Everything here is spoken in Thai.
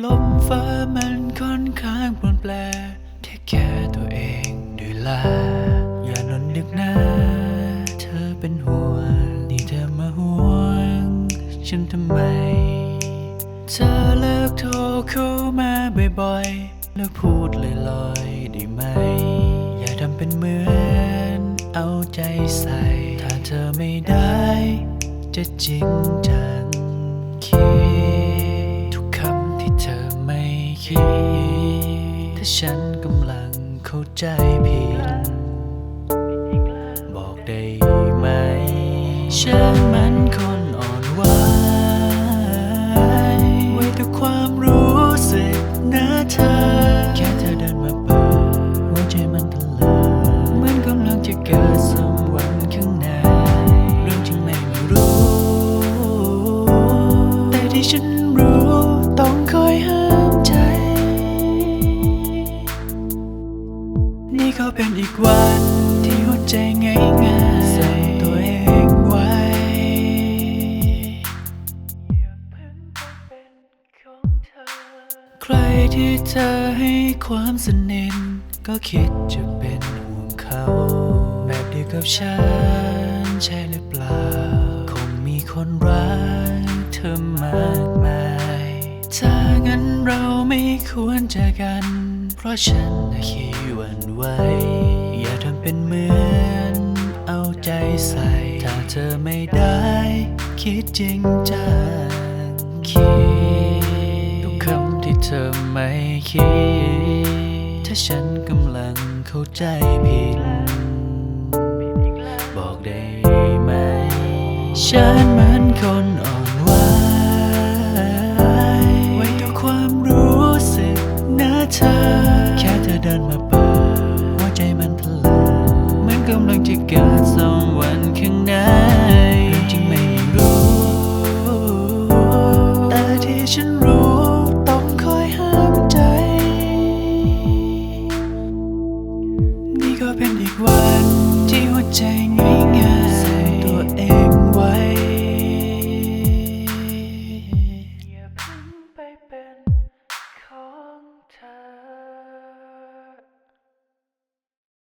ลมฟ้ามันค่อนข้างปรนแปรเทคแคร์ตัวเองด้วยล่ะอย่านอนดึกนะเธอเป็นห่วงนี่เธอมาห่วง ฉันทำไม เธอเลิกโทรเข้ามาบ่อยๆ แล้วพูดลอยๆได้ไหม อย่าทำเป็นเหมือนเอาใจใส่ ถ้าเธอไม่ได้จะจริงจั ใจผิด บอกได้ไหมฉันมันคนอ่อนไหวไว้แต่ความรู้สึกนะเธอ แค่เธอเดินมาเปิดหัวใจมันทะเลเหมือนกำลังจะเกิดสมวันข้างในเรื่องจริงไม่รู้ แต่ที่ฉัน ก็เป็นอีกวัน ที่หัวใจง่ายง่ายๆใส่ตัวเองไว้ ใครที่เธอให้ความสนิทก็คิดจะเป็นห่วงเขา แบบเดียวกับฉันใช่หรือเปล่า คงมีคนรักเธอมากมาย ถ้างั้นเราไม่ควรเจอกัน เพราะฉันนะขี้หวันไหวอย่าทำเป็นเหมือน เอาใจใส่ ถ้าเธอไม่ได้ คิดจริงจังคิดทุกคำที่เธอไม่คิด ถ้าฉันกำลังเข้าใจผิด บอกได้ไหม ฉันเหมันคนอ่อนไหว ดระเบิดหัวใจมันทะลาเหมือนกำลังจะเกิดสองวันข้างในจริงไม่รู้ แต่ที่ฉันรู้ต้องคอยห้ามใจ นี่ก็เป็นอีกวันที่หัวใจง่าย